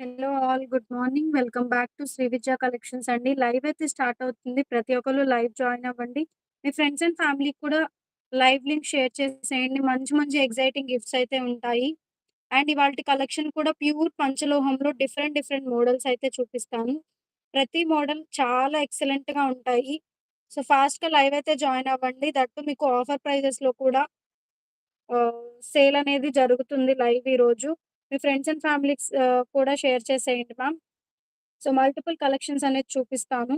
Hello all good morning. Welcome back to Sri Vidya collections అండి. Live అయితే start అవుతుంది. ప్రతి ఒక్కరు లైవ్ జాయిన్ అవ్వండి. మీ ఫ్రెండ్స్ అండ్ ఫ్యామిలీకి కూడా లైవ్ లింక్ షేర్ చేసేయండి. మంచి మంచి ఎక్సైటింగ్ గిఫ్ట్స్ అయితే ఉంటాయి. అండ్ ఇవాల్టి కలెక్షన్ కూడా ప్యూర్ పంచలోహంలో డిఫరెంట్ డిఫరెంట్ మోడల్స్ అయితే చూపిస్తాను. ప్రతి మోడల్ చాలా ఎక్సలెంట్‌గా ఉంటాయి. సో, ఫాస్ట్‌గా లైవ్ అయితే జాయిన్ అవ్వండి. దట్టు మీకు ఆఫర్ ప్రైజెస్‌లో కూడా సేల్ అనేది జరుగుతుంది లైవ్ ఈరోజు. మీ ఫ్రెండ్స్ అండ్ ఫ్యామిలీస్ కూడా షేర్ చేసేయండి మ్యామ్. సో, మల్టిపుల్ కలెక్షన్స్ అనేది చూపిస్తాను.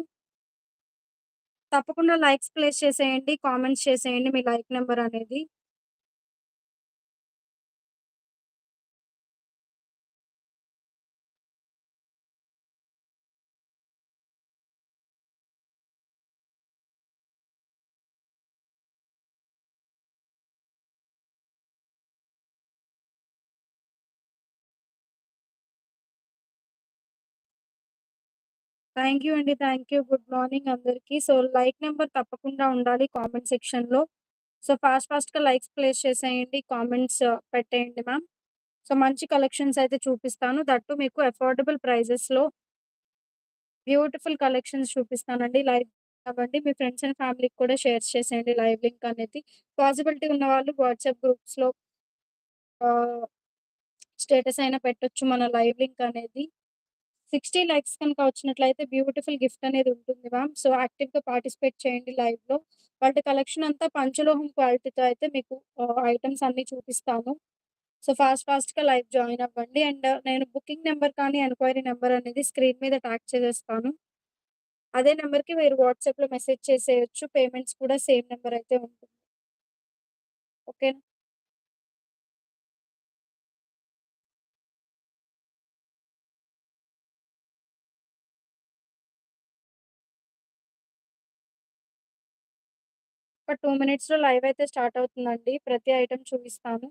తప్పకుండా లైక్స్ ప్లేస్ చేసేయండి. కామెంట్స్ చేసేయండి మీ లైక్ నెంబర్ అనేది. థ్యాంక్ యూ అండి. Thank you. గుడ్ మార్నింగ్ అందరికి. సో, లైక్ నెంబర్ తప్పకుండా ఉండాలి కామెంట్ సెక్షన్‌లో. సో, ఫాస్ట్ ఫాస్ట్‌గా లైక్స్ ప్లేస్ చేసేయండి. కామెంట్స్ పెట్టేయండి మ్యామ్. సో, మంచి కలెక్షన్స్ అయితే చూపిస్తాను. దట్టు మీకు అఫోర్డబుల్ ప్రైజెస్‌లో బ్యూటిఫుల్ కలెక్షన్స్ చూపిస్తానండి. లైవ్ అవ్వండి. మీ ఫ్రెండ్స్ అండ్ ఫ్యామిలీకి కూడా షేర్ చేసేయండి లైవ్ లింక్ అనేది. పాసిబిలిటీ ఉన్న వాళ్ళు వాట్సాప్ గ్రూప్స్‌లో స్టేటస్ అయినా పెట్టొచ్చు మన లైవ్ లింక్ అనేది. 60 లైక్స్ కనుక వచ్చినట్లయితే బ్యూటిఫుల్ గిఫ్ట్ అనేది ఉంటుంది మ్యామ్. సో, యాక్టివ్‌గా పార్టిసిపేట్ చేయండి లైవ్‌లో. వాటి కలెక్షన్ అంతా పంచలోహం క్వాలిటీతో అయితే మీకు ఐటమ్స్ అన్నీ చూపిస్తాను. సో, ఫాస్ట్ ఫాస్ట్‌గా లైవ్ జాయిన్ అవ్వండి. అండ్ నేను బుకింగ్ నెంబర్ కానీ, ఎంక్వైరీ నెంబర్ అనేది స్క్రీన్ మీద ట్యాగ్ చేసేస్తాను. అదే నెంబర్కి మీరు వాట్సాప్‌లో మెసేజ్ చేసేయొచ్చు. పేమెంట్స్ కూడా సేమ్ నెంబర్ అయితే ఉంటుంది. ఓకేనా? ఒక 2 మినిట్స్‌లో లైవ్ అయితే స్టార్ట్ అవుతుందండి. ప్రతి ఐటెం చూపిస్తాను.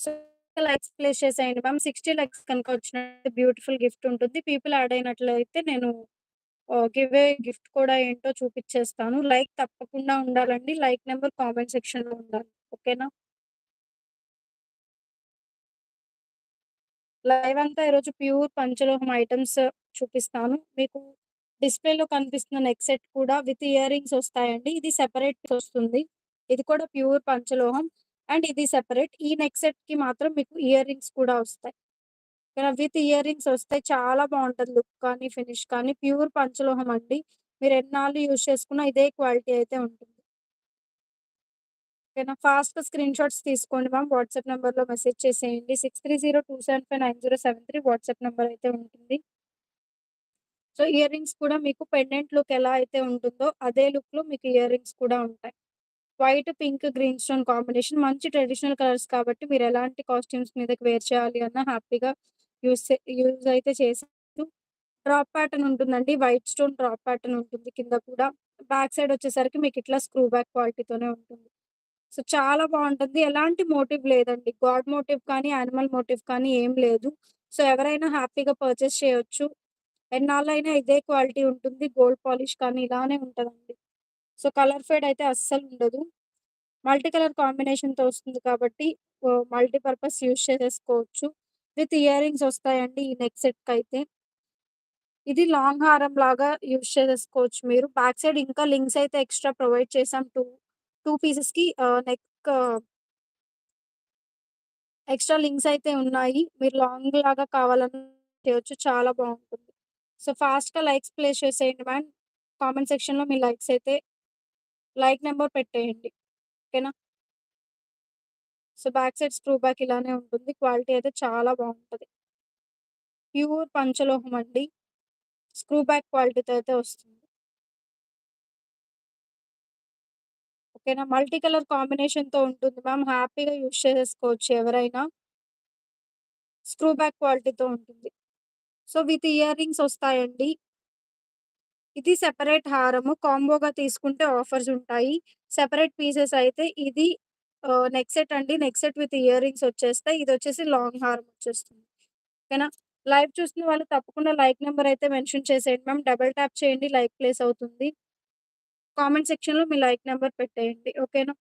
సో, లైక్స్ ప్లేస్ చేసేయండి మ్యామ్. 60 లైక్స్ కనుక వచ్చిన బ్యూటిఫుల్ గిఫ్ట్ ఉంటుంది. పీపుల్ యాడ్ అయినట్లయితే నేను గివ్ ఏ గిఫ్ట్ కూడా ఏంటో చూపించేస్తాను లైక్ తప్పకుండా ఉండాలండి. లైక్ నెంబర్ కామెంట్ సెక్షన్‌లో ఉండాలి. ఓకేనా? లైవ్ అంతా ఈరోజు ప్యూర్ పంచలోహం ఐటమ్స్ చూపిస్తాను. మీకు డిస్‌ప్లేలో కనిపిస్తున్న నెక్ సెట్ కూడా విత్ ఇయర్ రింగ్స్ వస్తాయండి. ఇది సెపరేట్ వస్తుంది. ఇది కూడా ప్యూర్ పంచలోహం. అండ్ ఇది సెపరేట్. ఈ నెక్ సెట్‌కి మాత్రం మీకు ఇయర్ రింగ్స్ కూడా వస్తాయి. యాహ్! విత్ ఇయర్ రింగ్స్ వస్తాయి. చాలా బాగుంటుంది లుక్ కానీ, ఫినిష్ కానీ ప్యూర్ పంచలోహం అండి. మీరు ఎన్నాళ్ళు యూజ్ చేసుకున్నా ఇదే క్వాలిటీ అయితే ఉంటుంది. ఓకేనా? ఫాస్ట్ స్క్రీన్ షాట్స్ తీసుకోండి మ్యామ్. వాట్సాప్ నెంబర్లో మెసేజ్ చేసేయండి. 6302759073 వాట్సాప్ నెంబర్ అయితే ఉంటుంది. సో, ఇయర్ రింగ్స్ కూడా మీకు పెండెంట్ లుక్ ఎలా అయితే ఉంటుందో అదే లుక్‌లో మీకు ఇయర్ రింగ్స్ కూడా ఉంటాయి. White, pink, green stone combination మంచి ట్రెడిషనల్ కలర్స్ కాబట్టి మీరు ఎలాంటి కాస్ట్యూమ్స్ మీదకి వేర్ చేయాలి అన్న హ్యాపీగా యూస్ యూజ్ అయితే చేసారు డ్రాప్ ప్యాటర్న్ ఉంటుందండి. వైట్ స్టోన్ డ్రాప్ ప్యాటర్న్ ఉంటుంది కింద కూడా. బ్యాక్ సైడ్ వచ్చేసరికి మీకు ఇట్లా స్క్రూ బ్యాక్ క్వాలిటీతోనే ఉంటుంది. సో, చాలా బాగుంటుంది ఎలాంటి మోటివ్ లేదండి. గాడ్ మోటివ్ కానీ, యానిమల్ మోటివ్ కానీ ఏం లేదు. సో, ఎవరైనా హ్యాపీగా పర్చేస్ చేయొచ్చు. ఎన్నాళ్ళైనా ఇదే క్వాలిటీ ఉంటుంది. గోల్డ్ పాలిష్ కానీ ఇలానే ఉంటదండి. సో, కలర్ ఫేడ్ అయితే అస్సలు ఉండదు. మల్టీ కలర్ కాంబినేషన్‌తో వస్తుంది కాబట్టి మల్టీపర్పస్ మల్టీ పర్పస్ యూజ్ చేసేసుకోవచ్చు. విత్ ఇయర్ రింగ్స్ వస్తాయండి ఈ నెక్ అయితే ఇది లాంగ్ హారం లాగా యూజ్ చేసేసుకోవచ్చు మీరు. బ్యాక్ సైడ్ ఇంకా లింక్స్ అయితే ఎక్స్‌ట్రా ప్రొవైడ్ చేసాం. 2, 2 పీసెస్‌కి నెక్ ఎక్స్‌ట్రా లింక్స్ అయితే ఉన్నాయి. మీరు లాంగ్ లాగా కావాలని చేయొచ్చు. చాలా బాగుంటుంది సో, ఫాస్ట్‌గా లైక్స్ ప్లేస్ చేసేయండి మ్యామ్. కామెంట్ సెక్షన్‌లో మీ లైక్స్ అయితే లైక్ నెంబర్ పెట్టేయండి. ఓకేనా? So, back side screw back ఇలానే ఉంటుంది. క్వాలిటీ అయితే చాలా బాగుంటుంది ప్యూర్ పంచలోహం అండి. స్క్రూ బ్యాక్ క్వాలిటీతో అయితే వస్తుంది. ఓకేనా. మల్టీ కలర్ కాంబినేషన్‌తో ఉంటుంది మ్యామ్. హ్యాపీగా యూజ్ చేసేసుకోవచ్చు ఎవరైనా. స్క్రూ బ్యాక్ క్వాలిటీతో ఉంటుంది. సో, విత్ ఇయర్ రింగ్స్ వస్తాయండి ఇది సెపరేట్ హారము. కాంబోగా తీసుకుంటే ఆఫర్స్ ఉంటాయి. సెపరేట్ పీసెస్ అయితే ఇది ఆహ్, నెక్ సెట్ అండి. Neck set with ear rings వచ్చేస్తాయి. ఇదొచ్చేసి లాంగ్ హారం వచ్చేస్తుంది. ఓకేనా. లైవ్ చూస్తున్న వాళ్ళు తప్పకుండా లైక్ నెంబర్ అయితే మెన్షన్ చేసేయండి మ్యామ్. డబుల్ ట్యాప్ చేయండి లైక్ ప్లేస్ అవుతుంది. కామెంట్ సెక్షన్‌లో మీ లైక్ నెంబర్ పెట్టేయండి. ఓకేనా.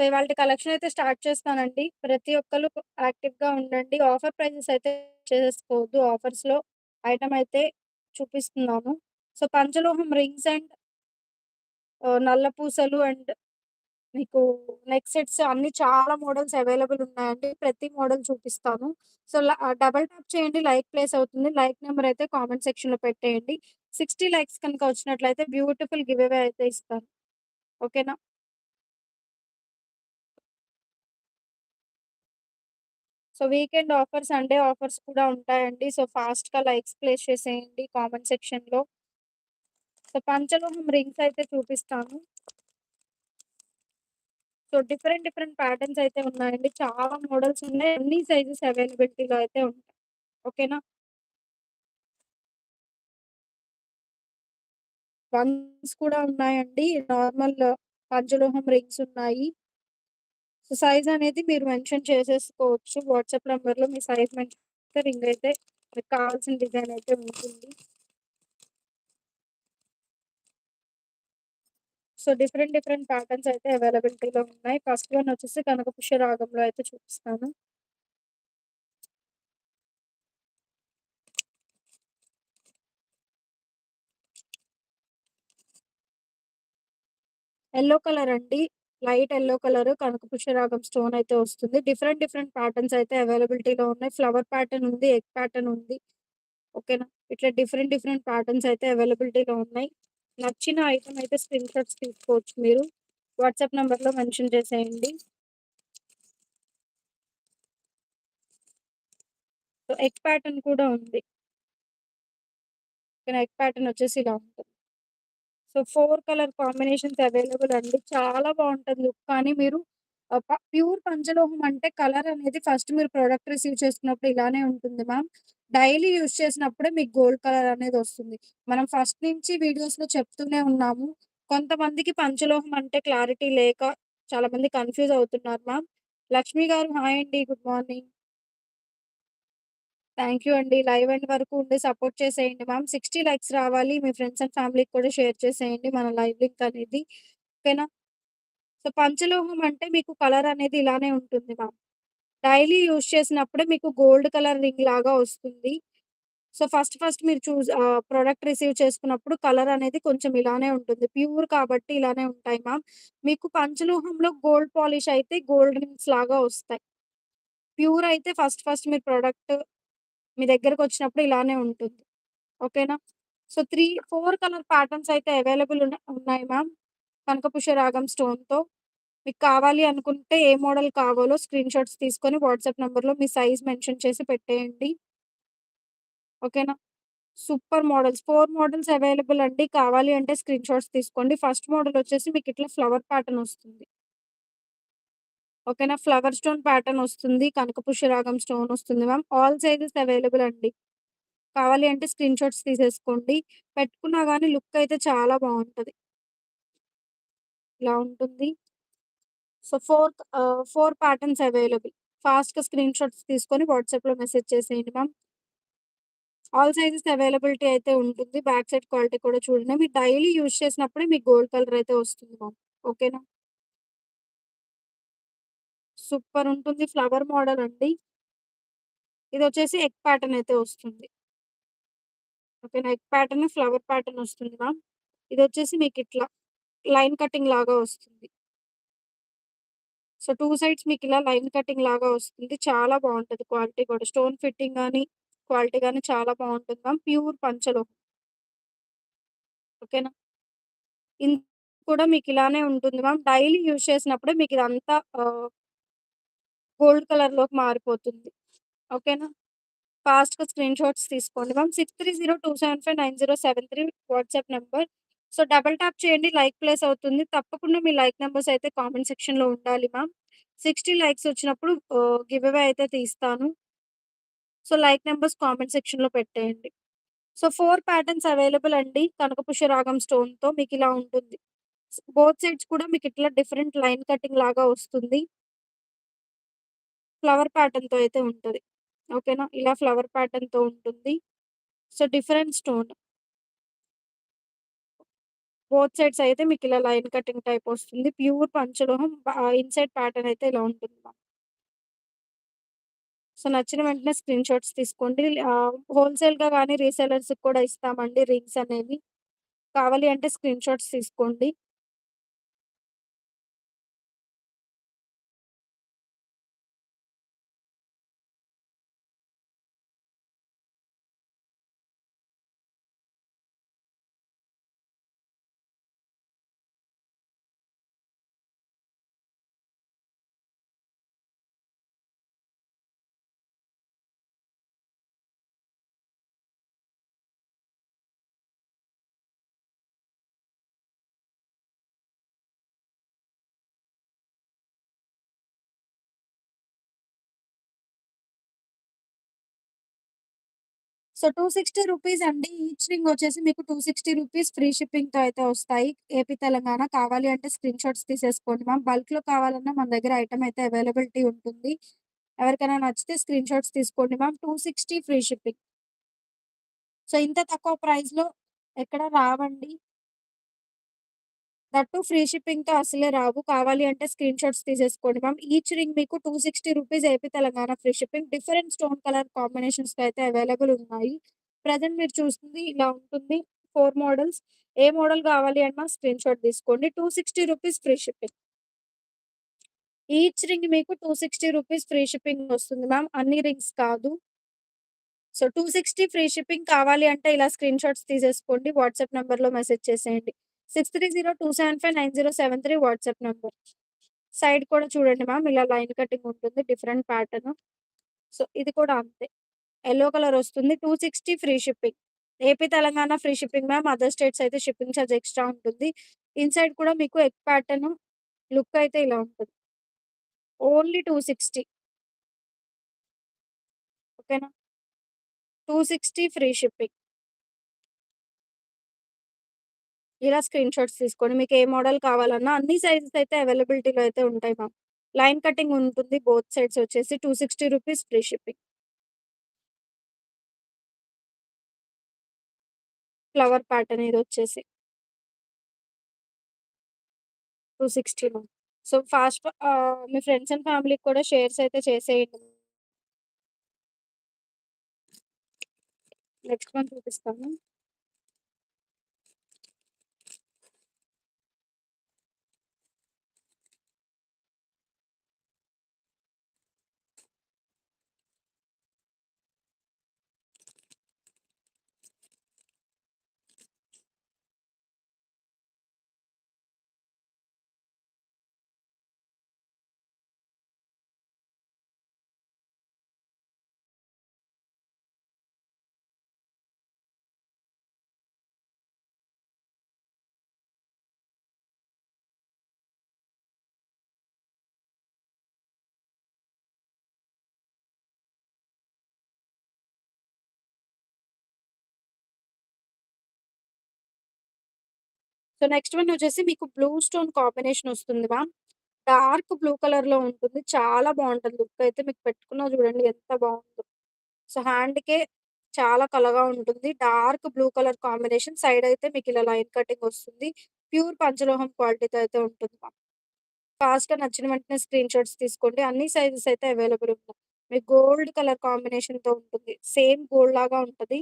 సో, ఇవాళ కలెక్షన్ అయితే స్టార్ట్ చేస్తానండి. ప్రతి ఒక్కరు యాక్టివ్‌గా ఉండండి. ఆఫర్ ప్రైజెస్ అయితే చేసేసుకోవద్దు. ఆఫర్స్‌లో ఐటమ్ అయితే చూపిస్తున్నాము సో, పంచలోహం రింగ్స్ అండ్ నల్ల పూసలు అండ్ మీకు నెక్ సెట్స్ అన్ని చాలా మోడల్స్ అవైలబుల్ ఉన్నాయండి. ప్రతి మోడల్ చూపిస్తాను. సో, డబల్ డబుల్ ట్యాప్ చేయండి లైక్ ప్లేస్ అవుతుంది. లైక్ నెంబర్ అయితే కామెంట్ సెక్షన్‌లో పెట్టేయండి. 60 లైక్స్ కనుక వచ్చినట్లయితే బ్యూటిఫుల్ గివ్ అవే అయితే ఇస్తాను. ఓకేనా. So, weekend offers Sunday offers కూడా ఉంటాయండి. సో, ఫాస్ట్‌గా లైక్స్ ప్లేస్ చేసేయండి కామెంట్ సెక్షన్‌లో. సో, పంచలోహం రింగ్స్ అయితే చూపిస్తాను. సో, డిఫరెంట్ డిఫరెంట్ ప్యాటర్న్స్ అయితే ఉన్నాయండి. చాలా మోడల్స్ ఉన్నాయి. అన్ని సైజెస్ అవైలబిలిటీలో అయితే ఉంటాయి. ఓకేనా. వన్స్ కూడా ఉన్నాయండి. నార్మల్ పంచలోహం రింగ్స్ ఉన్నాయి. సో, సైజ్ అనేది మీరు మెన్షన్ చేసేసుకోవచ్చు. వాట్సాప్ నెంబర్లో మీ సైజ్ మెన్షన్ చేస్తే రింగ్ అయితే మీకు కావాల్సిన డిజైన్ అయితే ఉంటుంది. సో, డిఫరెంట్ డిఫరెంట్ ప్యాటర్న్స్ అయితే అవైలబిలిటీలో ఉన్నాయి. ఫస్ట్ వన్ వచ్చేసి కనకపుష్య రాగంలో అయితే చూపిస్తాను. ఎల్లో కలర్ అండి. లైట్ ఎల్లో కలర్ కనకపుష్య రాగం స్టోన్ అయితే వస్తుంది. డిఫరెంట్ డిఫరెంట్ ప్యాటర్న్స్ అయితే అవైలబిలిటీలో ఉన్నాయి. ఫ్లవర్ ప్యాటర్న్ ఉంది. ఎగ్ ప్యాటర్న్ ఉంది. ఓకేనా. ఇట్లా డిఫరెంట్ డిఫరెంట్ ప్యాటర్న్స్ అయితే అవైలబిలిటీలో ఉన్నాయి. నచ్చిన ఐటమ్ అయితే స్క్రీన్ షాట్స్ తీసుకోవచ్చు మీరు. వాట్సాప్ నెంబర్లో మెన్షన్ చేసేయండి. సో, ఎగ్ ప్యాటర్న్ కూడా ఉంది. ఓకేనా. ఎగ్ ప్యాటర్న్ వచ్చేసి ఇలా ఉంటుంది. So, four colour combinations available అండి. చాలా బాగుంటుంది లుక్. కానీ మీరు ప ప్యూర్ పంచలోహం అంటే కలర్ అనేది ఫస్ట్ మీరు ప్రోడక్ట్ రిసీవ్ చేసుకున్నప్పుడు ఇలానే ఉంటుంది మ్యామ్. డైలీ యూజ్ చేసినప్పుడే మీకు గోల్డ్ కలర్ అనేది వస్తుంది. మనం ఫస్ట్ నుంచి వీడియోస్‌లో చెప్తూనే ఉన్నాము. కొంతమందికి పంచలోహం అంటే క్లారిటీ లేక చాలామంది కన్‌ఫ్యూజ్ అవుతున్నారు మ్యామ్. లక్ష్మి గారు హాయ్ అండి. Good morning. థ్యాంక్ యూ అండి. లైవ్ ఎండ్ వరకు ఉండి సపోర్ట్ చేసేయండి మ్యామ్. 60 లైక్స్ రావాలి. మీ ఫ్రెండ్స్ అండ్ ఫ్యామిలీకి కూడా షేర్ చేసేయండి మన లైవ్ లింక్ అనేది. ఓకేనా. సో, పంచలోహం అంటే మీకు కలర్ అనేది ఇలానే ఉంటుంది మ్యామ్. డైలీ యూజ్ చేసినప్పుడే మీకు గోల్డ్ కలర్ రింగ్ లాగా వస్తుంది. సో, ఫస్ట్ ఫస్ట్ మీరు చూస్ ప్రోడక్ట్ రిసీవ్ చేసుకున్నప్పుడు కలర్ అనేది కొంచెం ఇలానే ఉంటుంది. ప్యూర్ కాబట్టి ఇలానే ఉంటాయి మ్యామ్. మీకు పంచలోహంలో గోల్డ్ పాలిష్ అయితే గోల్డ్ రింగ్స్ లాగా వస్తాయి. ప్యూర్ అయితే ఫస్ట్ ఫస్ట్ మీరు ప్రోడక్ట్ మీ దగ్గరకొచ్చినప్పుడు ఇలానే ఉంటుంది. ఓకేనా. సో, 3, 4 కలర్ ప్యాటర్న్స్ అయితే అవైలబుల్ ఉన్న ఉన్నాయి మ్యామ్. కనకపుష రాగం స్టోన్‌తో. మీకు కావాలి అనుకుంటే ఏ మోడల్ కావాలో స్క్రీన్ షాట్స్ తీసుకొని వాట్సాప్ నంబర్‌లో మీ సైజ్ మెన్షన్ చేసి పెట్టేయండి. ఓకేనా. సూపర్ మోడల్స్ 4 మోడల్స్ అవైలబుల్ అండి. కావాలి అంటే స్క్రీన్ షాట్స్ తీసుకోండి. ఫస్ట్ మోడల్ వచ్చేసి మీకు ఇట్లా ఫ్లవర్ ప్యాటర్న్ వస్తుంది. ఓకేనా. ఫ్లవర్ స్టోన్ ప్యాటర్న్ వస్తుంది. కనకపుష్య రాగం స్టోన్ వస్తుంది మ్యామ్. ఆల్ సైజెస్ అవైలబుల్ అండి. కావాలి అంటే స్క్రీన్ షాట్స్ తీసేసుకోండి. పెట్టుకున్నా కానీ లుక్ అయితే చాలా బాగుంటుంది ఇలా ఉంటుంది. So, four four patterns available. ఫాస్ట్‌గా స్క్రీన్ షాట్స్ తీసుకొని వాట్సాప్‌లో మెసేజ్ చేసేయండి మ్యామ్. ఆల్ సైజెస్ అవైలబిలిటీ అయితే ఉంటుంది. బ్యాక్ సైడ్ క్వాలిటీ కూడా చూడండి. మీరు డైలీ యూజ్ చేసినప్పుడే మీకు గోల్డ్ కలర్ అయితే వస్తుంది మ్యామ్. ఓకేనా. సూపర్ ఉంటుంది. ఫ్లవర్ మోడల్ అండి. ఇది వచ్చేసి ఎగ్ ప్యాటర్న్ అయితే వస్తుంది. ఓకేనా. ఎగ్ ప్యాటర్న్, ఫ్లవర్ ప్యాటర్న్ వస్తుంది మ్యామ్. ఇది వచ్చేసి మీకు ఇట్లా లైన్ కటింగ్ లాగా వస్తుంది. సో, టూ సైడ్స్ మీకు ఇలా లైన్ కటింగ్ లాగా వస్తుంది. చాలా బాగుంటుంది క్వాలిటీ కూడా. స్టోన్ ఫిట్టింగ్ కానీ క్వాలిటీ కానీ చాలా బాగుంటుంది మ్యామ్. ప్యూర్ పంచలో ఓకేనా? ఇది కూడా ఇలానే ఉంటుంది మ్యామ్. డైలీ యూజ్ చేసినప్పుడే మీకు ఇదంతా గోల్డ్ కలర్‌లోకి మారిపోతుంది. ఓకేనా? ఫాస్ట్‌గా స్క్రీన్ షాట్స్ తీసుకోండి ma'am. 6302759073 WhatsApp number so, double tap చేయండి. లైక్ ప్లేస్ అవుతుంది. తప్పకుండా మీ లైక్ నెంబర్స్ అయితే కామెంట్ సెక్షన్‌లో ఉండాలి మ్యామ్. 60 లైక్స్ వచ్చినప్పుడు గివ్ అవే అయితే తీస్తాను. సో, లైక్ నెంబర్స్ కామెంట్ సెక్షన్‌లో పెట్టేయండి. సో, ఫోర్ ప్యాటర్న్స్ అవైలబుల్ అండి. కనకపుష్య రాగం స్టోన్‌తో ఇలా ఉంటుంది. బోత్ సైడ్స్ కూడా మీకు ఇట్లా డిఫరెంట్ లైన్ కటింగ్ లాగా వస్తుంది. ఫ్లవర్ ప్యాటర్న్‌తో అయితే ఉంటుంది ఓకేనా? ఇలా ఫ్లవర్ ప్యాటర్న్‌తో ఉంటుంది. So, different stone. Both sides అయితే మీకు ఇలా లైన్ కటింగ్ టైప్ వస్తుంది. ప్యూర్ పంచలోహం ఇన్‌సైడ్ ప్యాటర్న్ అయితే ఇలా ఉంటుంది సో, నచ్చిన వెంటనే స్క్రీన్ షాట్స్ తీసుకోండి. హోల్‌సేల్‌గా కానీ రీసెల్లర్స్‌కి కూడా ఇస్తామండి రింగ్స్ అనేవి. కావాలి అంటే స్క్రీన్ షాట్స్ తీసుకోండి. సో, 260 రూపీస్ అండి. ఈచ్ రింగ్ వచ్చేసి మీకు 260 రూపీస్ ఫ్రీ షిప్పింగ్తో అయితే వస్తాయి. ఏపీ, తెలంగాణ. కావాలి అంటే స్క్రీన్ షాట్స్ తీసేసుకోండి మ్యామ్. బల్క్లో కావాలన్నా మన దగ్గర ఐటమ్ అయితే అవైలబిలిటీ ఉంటుంది. ఎవరికైనా నచ్చితే స్క్రీన్ షాట్స్ తీసుకోండి మ్యామ్. 260 free shipping. సో, ఇంత తక్కువ ప్రైస్‌లో ఎక్కడ రావండి. దట్ ఫ్రీ ఫ్రీ షిప్పింగ్‌తో అసలే రావు. కావాలి అంటే స్క్రీన్ షాట్స్ తీసేసుకోండి మ్యామ్. ఈచ్ రింగ్ మీకు 260 rupees AP, Telangana free shipping. Different stone colour combinations అయితే అవైలబుల్ ఉన్నాయి. ప్రజెంట్ మీరు చూస్తుంది ఇలా ఉంటుంది. Four models. ఏ మోడల్ కావాలి అన్నా స్క్రీన్ షాట్ తీసుకోండి. 260 rupees free shipping. Each ring మీకు 260 రూపీస్ ఫ్రీ షిప్పింగ్ వస్తుంది మ్యామ్. అన్ని రింగ్స్ కాదు. సో, 260 ఫ్రీ షిప్పింగ్ కావాలి అంటే ఇలా స్క్రీన్ షాట్స్ తీసేసుకోండి. వాట్సాప్ నెంబర్లో మెసేజ్ చేసేయండి. 6302759073 వాట్సాప్ నెంబర్ సైడ్ కూడా చూడండి మ్యామ్. ఇలా లైన్ కటింగ్ ఉంటుంది. Different pattern. సో, ఇది కూడా అంతే. ఎల్లో కలర్ వస్తుంది. 260 free shipping. AP, Telangana free shipping ma'am. Other states అయితే షిప్పింగ్ ఛార్జ్ ఎక్స్‌ట్రా ఉంటుంది. ఇన్‌సైడ్ కూడా మీకు ఎగ్ ప్యాటర్న్ లుక్ అయితే ఇలా ఉంటుంది. ఓన్లీ 260. ఓకేనా? 260 ఫ్రీ షిప్పింగ్. ఇలా స్క్రీన్ షాట్స్ తీసుకోండి. మీకు ఏ మోడల్ కావాలన్నా అన్ని సైజెస్ అయితే అవైలబిలిటీలో అయితే ఉంటాయి మ్యామ్. లైన్ కటింగ్ ఉంటుంది. బోత్ సైడ్స్ వచ్చేసి 260 rupees free shipping. Flower pattern ఇదొచ్చేసి. 260 ma'am. So, fast మీ ఫ్రెండ్స్ అండ్ ఫ్యామిలీకి కూడా షేర్స్ అయితే చేసేయండి. నెక్స్ట్ మంత్ చూపిస్తాను. సో, నెక్స్ట్ వన్ వచ్చేసి మీకు బ్లూ స్టోన్ కాంబినేషన్ వస్తుంది మ్యామ్. డార్క్ బ్లూ కలర్లో ఉంటుంది. చాలా బాగుంటుంది లుక్ అయితే మీకు పెట్టుకున్నా చూడండి ఎంత బాగుందో సో, హ్యాండ్‌కే చాలా కలగా ఉంటుంది. Dark blue colour combination. Side అయితే మీకు ఇలా లైన్ కటింగ్ వస్తుంది. ప్యూర్ పంచలోహం క్వాలిటీతో అయితే ఉంటుంది మ్యామ్. ఫాస్ట్‌గా నచ్చిన వెంటనే స్క్రీన్ షాట్స్ తీసుకోండి. అన్ని సైజెస్ అయితే అవైలబుల్ ఉన్నాయి. మీకు గోల్డ్ కలర్ కాంబినేషన్‌తో ఉంటుంది. సేమ్ గోల్డ్ లాగా ఉంటది.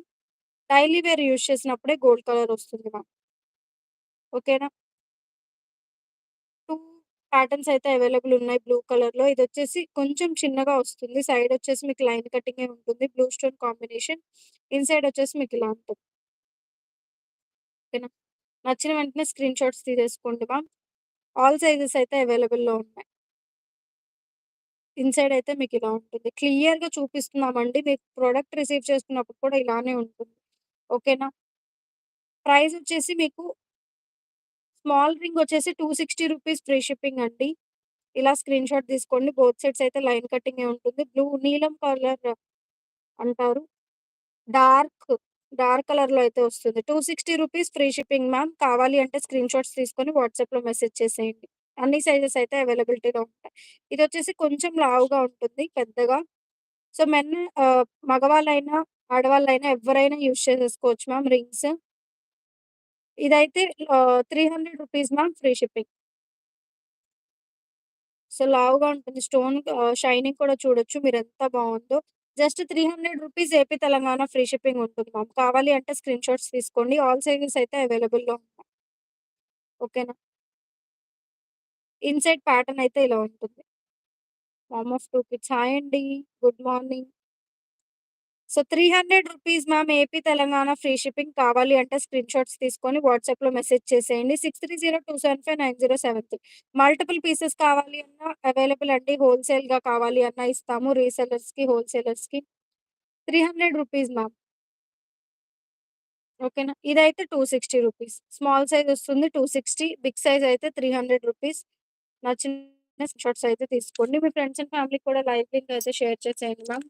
డైలీ వేర్ యూజ్ చేసినప్పుడే గోల్డ్ కలర్ వస్తుంది మ్యామ్. ఓకేనా? 2 ప్యాటర్న్స్ అయితే అవైలబుల్ ఉన్నాయి బ్లూ కలర్‌లో. ఇదొచ్చేసి కొంచెం చిన్నగా వస్తుంది. సైడ్ వచ్చేసి మీకు లైన్ కటింగే ఉంటుంది. Blue stone combination. ఇన్‌సైడ్ వచ్చేసి మీకు ఇలా ఉంటుంది. ఓకేనా. నచ్చిన వెంటనే స్క్రీన్ షాట్స్ తీసేసుకోండి మ్యామ్. ఆల్ సైజెస్ అయితే అవైలబుల్‌లో ఉన్నాయి. ఇన్‌సైడ్ అయితే మీకు ఇలా ఉంటుంది. క్లియర్‌గా చూపిస్తున్నామండి. మీకు ప్రొడక్ట్ రిసీవ్ చేసుకున్నప్పుడు కూడా ఇలానే ఉంటుంది. ఓకేనా. ప్రైస్ వచ్చేసి మీకు స్మాల్ రింగ్ వచ్చేసి two sixty rupees free shipping అండి. ఇలా స్క్రీన్ షాట్ తీసుకోండి. బోత్ సైడ్స్ అయితే లైన్ కటింగ్ ఉంటుంది. బ్లూ నీలం కలర్ అంటారు. డార్క్, డార్క్ కలర్లో అయితే వస్తుంది. Two sixty rupees free shipping ma'am. కావాలి అంటే స్క్రీన్ షాట్స్ తీసుకొని వాట్సాప్‌లో మెసేజ్ చేసేయండి. అన్ని సైజెస్ అయితే అవైలబిలిటీలో ఉంటాయి. ఇది వచ్చేసి కొంచెం లావుగా ఉంటుంది పెద్దగా. సో, మెన్ మగవాళ్ళైనా, ఆడవాళ్ళైనా ఎవ్వరైనా యూజ్ చేసేసుకోవచ్చు మ్యామ్ రింగ్స్. ఇదైతే three hundred rupees ma'am free shipping. So, లావుగా ఉంటుంది. స్టోన్ షైనింగ్ కూడా చూడొచ్చు మీరు ఎంత బాగుందో just three hundred rupees AP, Telangana free shipping ఉంటుంది మ్యామ్. కావాలి అంటే స్క్రీన్ షాట్స్ తీసుకోండి. ఆల్ సైజెస్ అయితే అవైలబుల్‌లో ఉన్నాయి. ఓకేనా. ఇన్‌సైడ్ ప్యాటర్న్ అయితే ఇలా ఉంటుంది. Mom of two kids. Hi అండి. Good morning. So, three hundred rupees ma'am AP, Telangana free shipping. కావాలి అంటే స్క్రీన్ షాట్స్ తీసుకొని వాట్సాప్‌లో మెసేజ్ చేసేయండి. 6302759073 మల్టిపుల్ పీసెస్ కావాలి అన్నా అవైలబుల్ అండి. హోల్‌సేల్‌గా కావాలి అన్నా ఇస్తాము. రీసెల్లర్స్‌కి, హోల్‌సేలర్స్‌కి. రూ. 300 మ్యామ్. ఓకేనా. ఇదైతే రూ. 260 స్మాల్ సైజ్ వస్తుంది 260 బిగ్ సైజ్ అయితే త్రీ హండ్రెడ్ రూపీస్ నచ్చిన స్క్రీన్ షాట్స్ అయితే తీసుకోండి. మీ ఫ్రెండ్స్ అండ్ ఫ్యామిలీ కూడా లైవ్ లింక్ అయితే షేర్ చేసేయండి మ్యామ్.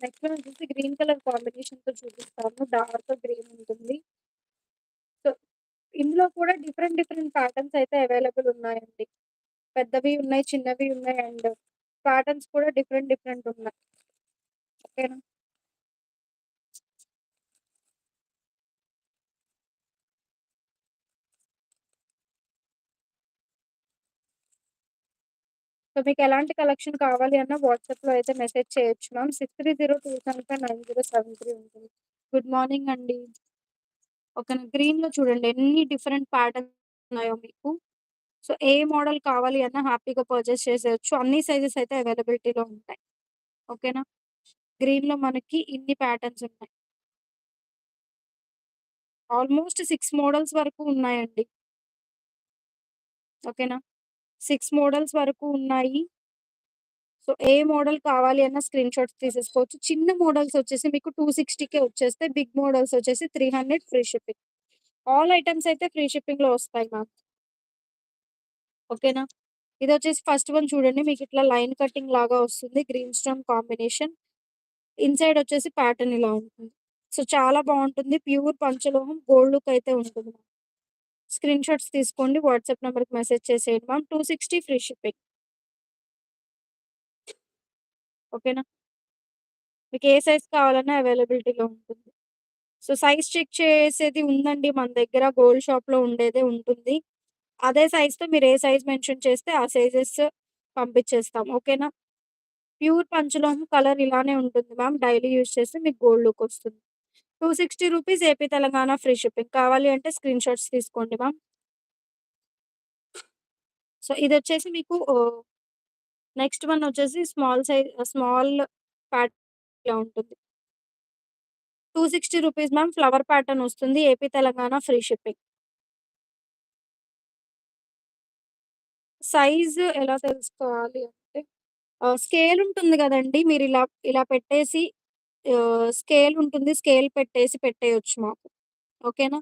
నెక్స్ట్ మనం వచ్చేసి గ్రీన్ కలర్ కాంబినేషన్‌తో చూపిస్తాము డార్క్ గ్రీన్ ఉంటుంది. సో, ఇందులో కూడా డిఫరెంట్, డిఫరెంట్ ప్యాటర్న్స్ అయితే అవైలబుల్ ఉన్నాయండి. పెద్దవి ఉన్నాయి, చిన్నవి ఉన్నాయి అండ్ ప్యాటర్న్స్ కూడా డిఫరెంట్, డిఫరెంట్ ఉన్నాయి. ఓకేనా. సో, మీకు ఎలాంటి కలెక్షన్ కావాలి అన్నా వాట్సాప్‌లో అయితే మెసేజ్ చేయొచ్చు మ్యామ్. 6302759073 ఉంటుంది. గుడ్ మార్నింగ్ అండి. ఓకేనా. గ్రీన్‌లో చూడండి ఎన్ని డిఫరెంట్ ప్యాటర్న్స్ ఉన్నాయో మీకు. సో, ఏ మోడల్ కావాలి అన్నా హ్యాపీగా పర్చేస్ చేసేయచ్చు అన్ని సైజెస్ అయితే అవైలబిలిటీలో ఉంటాయి. ఓకేనా. గ్రీన్‌లో మనకి ఇన్ని ప్యాటర్న్స్ ఉన్నాయి. ఆల్మోస్ట్ సిక్స్ మోడల్స్ వరకు ఉన్నాయండి. ఓకేనా. సిక్స్ మోడల్స్ వరకు ఉన్నాయి. సో, ఏ మోడల్ కావాలి అన్న స్క్రీన్ షాట్స్ తీసేసుకోవచ్చు. చిన్న మోడల్స్ వచ్చేసి మీకు టూ సిక్స్టీకే వచ్చేస్తే బిగ్ మోడల్స్ వచ్చేసి 300 ఫ్రీ షిప్పింగ్. ఆల్ ఐటమ్స్ అయితే ఫ్రీ షిప్పింగ్‌లో వస్తాయి మ్యామ్. ఓకేనా. ఇది వచ్చేసి ఫస్ట్ వన్ చూడండి. మీకు ఇట్లా లైన్ కటింగ్ లాగా వస్తుంది. Green stone combination. ఇన్‌సైడ్ వచ్చేసి ప్యాటర్న్ ఇలా ఉంటుంది. సో, చాలా బాగుంటుంది ప్యూర్ పంచలోహం గోల్డ్ లుక్ అయితే ఉంటుంది. స్క్రీన్ షాట్స్ తీసుకోండి. వాట్సాప్ నెంబర్కి మెసేజ్ చేసేయండి మ్యామ్. 260 free shipping. ఓకేనా. మీకు ఏ సైజ్ కావాలన్నా అవైలబిలిటీలో ఉంటుంది. సో, సైజ్ చెక్ చేసేది ఉందండి మన దగ్గర గోల్డ్ షాప్‌లో ఉండేదే ఉంటుంది. అదే సైజ్‌తో మీరు ఏ సైజ్ మెన్షన్ చేస్తే ఆ సైజెస్ పంపించేస్తాం. ఓకేనా. ప్యూర్ పంచలోహం కలర్ ఇలానే ఉంటుంది మ్యామ్. డైలీ యూజ్ చేస్తే మీకు గోల్డ్ లుక్ వస్తుంది. Two sixty rupees AP, Telangana free shipping. కావాలి అంటే స్క్రీన్ షాట్స్ తీసుకోండి మ్యామ్. సో, ఇది వచ్చేసి మీకు నెక్స్ట్ వన్ వచ్చేసి స్మాల్ సైజ్ స్మాల్ ప్యాటర్న్‌లో ఉంటుంది. Two sixty rupees ma'am. Flower pattern వస్తుంది. AP, Telangana free shipping. Size ఎలా తెలుసుకోవాలి అంటే స్కేల్ ఉంటుంది కదండి మీరు ఇలా ఇలా పెట్టేసి ఆహ్, స్కేల్ ఉంటుంది. స్కేల్ పెట్టేసి పెట్టేయొచ్చు మాకు. ఓకేనా.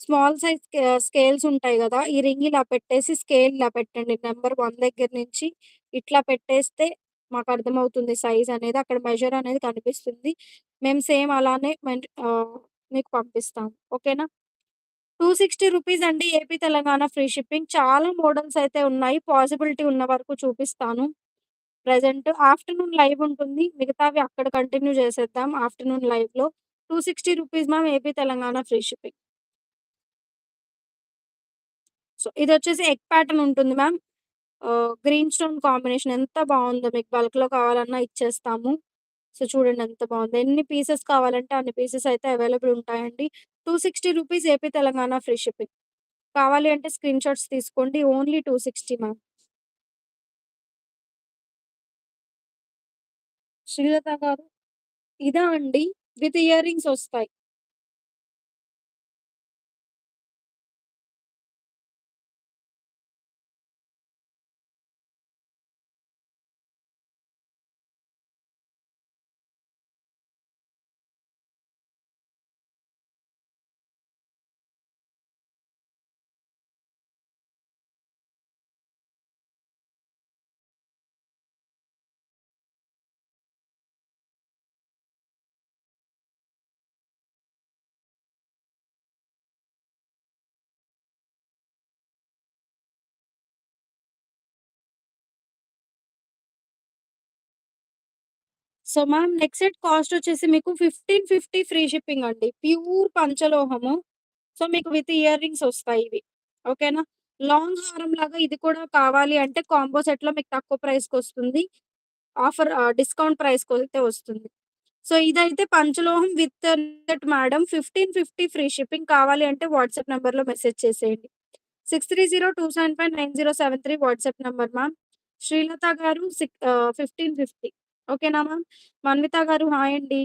స్మాల్ సైజ్ స్కే స్కేల్స్ ఉంటాయి గదా! ఈ రింగ్ ఇలా పెట్టేసి స్కేల్ ఇలా పెట్టండి. నంబర్ 1 దగ్గర నుంచి ఇట్లా పెట్టేస్తే మాకు అర్థమవుతుంది సైజ్ అనేది. అక్కడ మెజర్ అనేది కనిపిస్తుంది. మేము సేమ్ అలానే మెన్ ఆహ్, మీకు పంపిస్తాం. ఓకేనా. రూ. 260 అండి. AP, Telangana free shipping. చాలా మోడల్స్ అయితే ఉన్నాయి. పాసిబిలిటీ ఉన్న వరకు చూపిస్తాను. ప్రెజెంట్ ఆఫ్టర్‌నూన్ లైవ్ ఉంటుంది. మిగతావి అక్కడ కంటిన్యూ చేసేద్దాం ఆఫ్టర్‌నూన్ లైవ్‌లో. 260 rupees ma'am AP, Telangana free shipping. So, ఇదొచ్చేసి egg pattern ఉంటుంది ma'am. Ah, green stone combination ఎంత బావుందో మీకు బల్క్‌లో కావాలన్నా ఇచ్చేస్తాము. సో, చూడండి ఎంత బావుందో. ఎన్ని పీసెస్ కావాలంటే అన్ని పీసెస్ అయితే అవైలబుల్ ఉంటాయండి. 260 rupees AP, Telangana free shipping. కావాలి అంటే స్క్రీన్ షాట్స్ తీసుకోండి. Only 260 ma'am. శ్రీలత గారు ఇదా అండి? విత్ ఇయర్ రింగ్స్ వస్తాయి so, ma'am neck set cost వచ్చేసి మీకు 1550 ఫ్రీ షిప్పింగ్ అండి. ప్యూర్ పంచలోహము. సో, మీకు విత్ ఇయర్ రింగ్స్ వస్తాయి ఇవి. ఓకేనా? లాంగ్ హారంలాగా ఇది కూడా కావాలి అంటే కాంబో సెట్‌లో మీకు తక్కువ ప్రైస్‌కొస్తుంది. ఆఫర్ డిస్కౌంట్ ప్రైస్కి అయితే వస్తుంది. సో, ఇదైతే పంచలోహం with net madam 1550 free shipping కావాలి అంటే వాట్సాప్ నెంబర్లో మెసేజ్ చేసేయండి. 6302759073 వాట్సాప్ నెంబర్ మ్యామ్. శ్రీలత గారు సిక్ ఫిఫ్టీన్ ఫిఫ్టీ ఓకేనా మ్యామ్? మన్విత గారు హాయ్ అండి.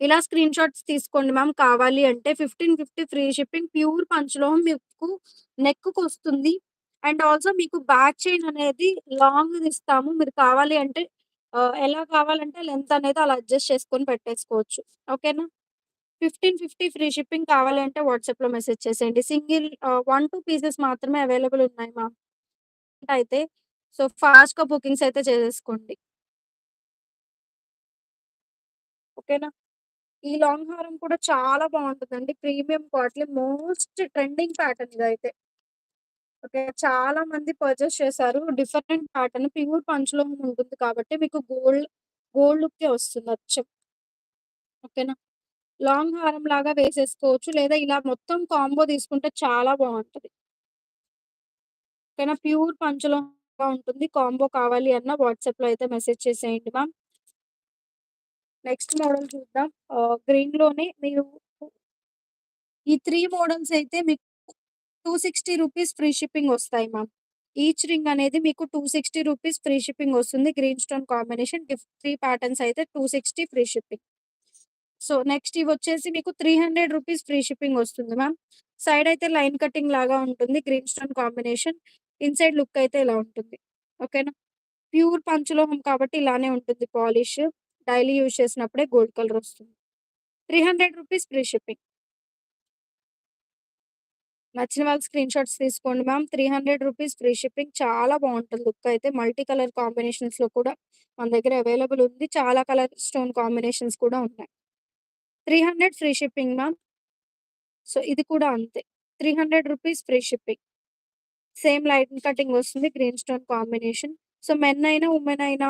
ఇలా స్క్రీన్ షాట్స్ తీసుకోండి మ్యామ్ కావాలి అంటే 1550 ఫ్రీ షిప్పింగ్ ప్యూర్ పంచలోహం మీకు నెక్‌కొస్తుంది. అండ్ ఆల్సో మీకు బ్యాక్ చైన్ అనేది లాంగ్ ఇస్తాము. మీరు కావాలి అంటే ఎలా కావాలంటే లెంత్ అనేది అలా అడ్జస్ట్ చేసుకొని పెట్టేసుకోవచ్చు. ఓకేనా? 1550 ఫ్రీ షిప్పింగ్ కావాలి అంటే వాట్సాప్‌లో మెసేజ్ చేసేయండి. సింగిల్ వన్ టూ పీసెస్ మాత్రమే అవైలబుల్ ఉన్నాయి మ్యామ్. అయితే సో, ఫాస్ట్‌గా బుకింగ్స్ అయితే చేసేసుకోండి. ఓకేనా? ఈ లాంగ్ హారం కూడా చాలా బాగుంటుందండి premium quality most trending pattern ఇదైతే. ఓకే. చాలా మంది పర్చేస్ చేశారు. డిఫరెంట్ ప్యాటర్న్ ప్యూర్ పంచులో ఉంటుంది కాబట్టి మీకు గోల్డ్, గోల్డ్ లుక్కే వస్తుంది అచ్చం. ఓకేనా? లాంగ్ హారం లాగా వేసేసుకోవచ్చు. లేదా ఇలా మొత్తం కాంబో తీసుకుంటే చాలా బాగుంటుంది ఓకేనా? ప్యూర్ పంచులో ఉంటుంది. కాంబో కావాలి అన్న వాట్సాప్‌లో అయితే మెసేజ్ చేసేయండి మ్యామ్. నెక్స్ట్ మోడల్ చూద్దాం. గ్రీన్‌లోనే మీరు ఈ త్రీ మోడల్స్ అయితే మీకు 260 రూపీస్ ఫ్రీ షిప్పింగ్ వస్తాయి మ్యామ్. ఈచ్ రింగ్ అనేది మీకు 260 రూపీస్ ఫ్రీ షిప్పింగ్ వస్తుంది green stone combination gift three patterns అయితే 260 ఫ్రీ షిప్పింగ్. సో, నెక్స్ట్ ఇవొచ్చేసి మీకు 300 రూపీస్ ఫ్రీ షిప్పింగ్ వస్తుంది మ్యామ్. సైడ్ అయితే లైన్ కటింగ్ లాగా ఉంటుంది. Green stone combination. Inside look అయితే ఇలా ఉంటుంది. ఓకేనా? ప్యూర్ పంచలోహం కాబట్టి ఇలానే ఉంటుంది పాలిష్. డైలీ యూజ్ చేసినప్పుడే గోల్డ్ కలర్ వస్తుంది three hundred rupees free shipping. నచ్చిన వాళ్ళు స్క్రీన్ షాట్స్ తీసుకోండి మ్యామ్. 300 రూపీస్ ఫ్రీ షిప్పింగ్ చాలా బాగుంటుంది లుక్ అయితే. మల్టీ కలర్ కాంబినేషన్స్‌లో కూడా మన దగ్గర అవైలబుల్ ఉంది. చాలా కలర్ స్టోన్ కాంబినేషన్స్ కూడా ఉన్నాయి. 300 ఫ్రీ షిప్పింగ్ మ్యామ్. సో, ఇది కూడా అంతే. 300 rupees free shipping. Same light cutting వస్తుంది. Green stone combination. So, men అయినా, ఉమెన్ అయినా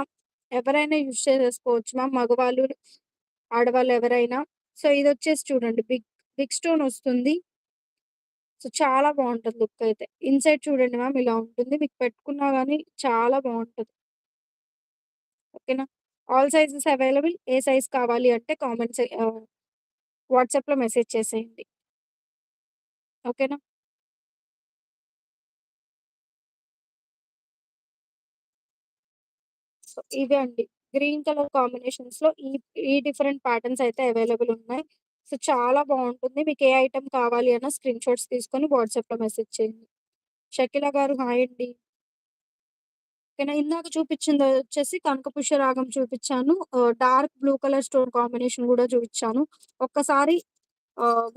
ఎవరైనా యూజ్ చేసేసుకోవచ్చు మ్యామ్. మగవాళ్ళు, ఆడవాళ్ళు ఎవరైనా. సో, ఇది వచ్చేసి చూడండి బిగ్, బిగ్ స్టోన్ వస్తుంది. సో, చాలా బాగుంటుంది లుక్ అయితే. ఇన్‌సైడ్ చూడండి మ్యామ్ ఇలా ఉంటుంది. మీకు పెట్టుకున్నా కానీ చాలా బాగుంటుంది ఓకేనా? All sizes available. ఏ సైజ్ కావాలి అంటే కామెంట్స్ వాట్సాప్‌లో మెసేజ్ చేసేయండి. ఓకేనా? సో, ఇవే అండి. గ్రీన్ కలర్ కాంబినేషన్స్లో ఈ, ఈ డిఫరెంట్ ప్యాటర్న్స్ అయితే అవైలబుల్ ఉన్నాయి. సో, చాలా బాగుంటుంది మీకు ఏ ఐటమ్ కావాలి అన్న స్క్రీన్ షాట్స్ తీసుకొని వాట్సాప్లో మెసేజ్ చేయండి. షకిల గారు హాయ్ అండి. ఓకేనా? ఇందాక చూపించింది వచ్చేసి కనకపుష్య రాగం చూపించాను dark blue colour stone combination కూడా చూపించాను ఒక్కసారి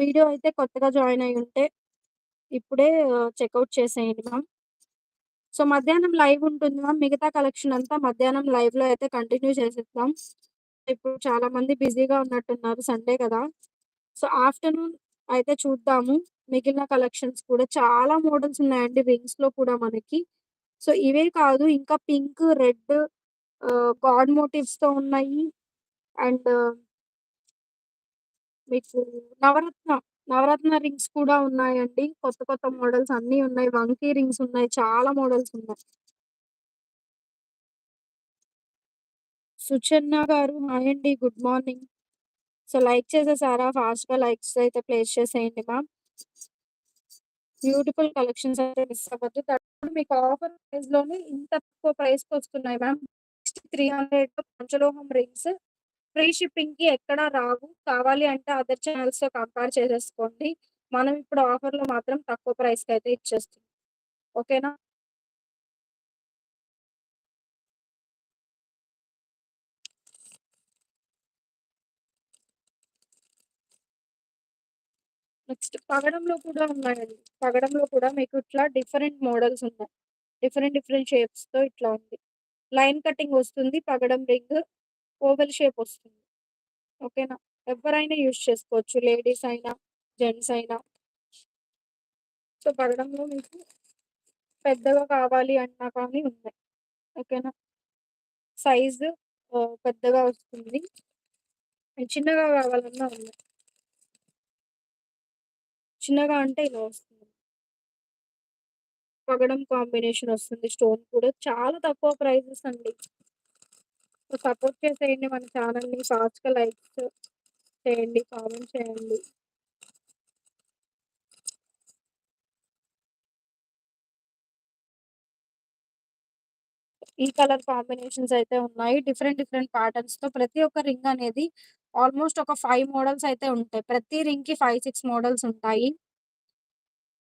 వీడియో అయితే కొత్తగా జాయిన్ అయి ఉంటే ఇప్పుడే చెక్అవుట్ చేసేయండి మ్యామ్. సో, మధ్యాహ్నం లైవ్ ఉంటుంది మ్యామ్. మిగతా కలెక్షన్ అంతా మధ్యాహ్నం లైవ్లో అయితే కంటిన్యూ చేసేద్దాం. ఇప్పుడు చాలా మంది బిజీగా ఉన్నట్టున్నారు సండే కదా! సో, ఆఫ్టర్‌నూన్ అయితే చూద్దాము. మిగిలిన కలెక్షన్స్ కూడా చాలా మోడల్స్ ఉన్నాయండి రింగ్స్‌లో కూడా మనకి. సో, ఇవే కాదు ఇంకా పింక్, రెడ్ గాడ్ మోటివ్స్తో ఉన్నాయి. అండ్ మీకు నవరత్న, నవరత్న రింగ్స్ కూడా ఉన్నాయండి. కొత్త కొత్త మోడల్స్ అన్నీ ఉన్నాయి. వంకీ రింగ్స్ ఉన్నాయి. చాలా మోడల్స్ ఉన్నాయి. సుచన్న గారు హాయ్ అండి. Good morning. సో, లైక్ చేసేసారా? ఫాస్ట్‌గా లైక్స్ అయితే ప్లేస్ చేసేయండి మ్యామ్. బ్యూటిఫుల్ కలెక్షన్స్ అయితే మిస్ అవ్వద్దు. దట్ మీకు ఆఫర్ ప్రైస్‌లోనే ఇంత తక్కువ ప్రైస్‌కొస్తున్నాయి మ్యామ్. 300 పంచలోహం రింగ్స్. ఫ్రీ షిప్పింగ్కి ఎక్కడ రావు. కావాలి అంటే అదర్ ఛానల్స్తో కంపేర్ చేసేసుకోండి. మనం ఇప్పుడు ఆఫర్‌లో మాత్రం తక్కువ ప్రైస్కి అయితే ఇచ్చేస్తుంది ఓకేనా? నెక్స్ట్ పగడంలో కూడా ఉన్నాయండి. పగడంలో కూడా మీకు ఇట్లా డిఫరెంట్ మోడల్స్ ఉన్నాయి. డిఫరెంట్ డిఫరెంట్ షేప్స్తో ఇట్లా ఉంది. లైన్ కటింగ్ వస్తుంది. పగడం రింగ్ ఓవెల్ షేప్ వస్తుంది. ఓకేనా? ఎవరైనా యూజ్ చేసుకోవచ్చు. లేడీస్ అయినా, జెంట్స్ అయినా. సో, పగడంలో మీకు పెద్దగా కావాలి అన్నా కానీ ఉన్నాయి. ఓకేనా? సైజు పెద్దగా వస్తుంది. చిన్నగా కావాలన్నా ఉన్నాయి. చిన్నగా అంటే ఇలా వస్తుంది. పగడం కాంబినేషన్ వస్తుంది. స్టోన్ కూడా చాలా తక్కువ ప్రైజెస్ అండి. సో, సపోర్ట్ చేసేయండి మన ఛానల్ని ఫాస్ట్‌గా లైక్స్ చేయండి. కామెంట్ చేయండి. ఈ కలర్ కాంబినేషన్స్ అయితే ఉన్నాయి. డిఫరెంట్ డిఫరెంట్ ప్యాటర్న్స్‌తో ప్రతి ఒక్క రింగ్ అనేది ఆల్మోస్ట్ ఒక ఫైవ్ మోడల్స్ అయితే ఉంటాయి. ప్రతి రింగ్‌కి 5, 6 మోడల్స్ ఉంటాయి.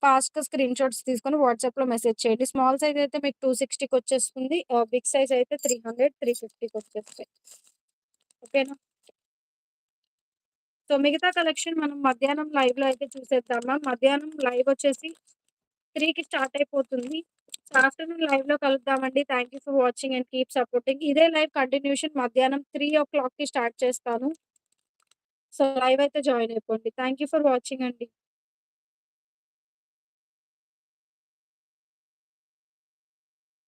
ఫాస్ట్‌గా స్క్రీన్ షాట్స్ తీసుకొని వాట్సాప్‌లో మెసేజ్ చేయండి. స్మాల్ సైజ్ అయితే మీకు 260కి వచ్చేస్తుంది. బిగ్ సైజ్ అయితే 300, 350కి వచ్చేస్తాయి. ఓకేనా? సో, మిగతా కలెక్షన్ మనం మధ్యాహ్నం లైవ్‌లో అయితే చూసేద్దాం మ్యామ్. మధ్యాహ్నం లైవ్ వచ్చేసి త్రీకి స్టార్ట్ అయిపోతుంది. ఆఫ్టర్నూన్ లైవ్లో కలుద్దామండి. Thank you for watching and keep supporting. ఇదే లైవ్ కంటిన్యూషన్ మధ్యాహ్నం 3:00కి స్టార్ట్ చేస్తాను. సో, లైవ్ అయితే జాయిన్ అయిపోండి. థ్యాంక్ యూ ఫర్ వాచింగ్ అండి.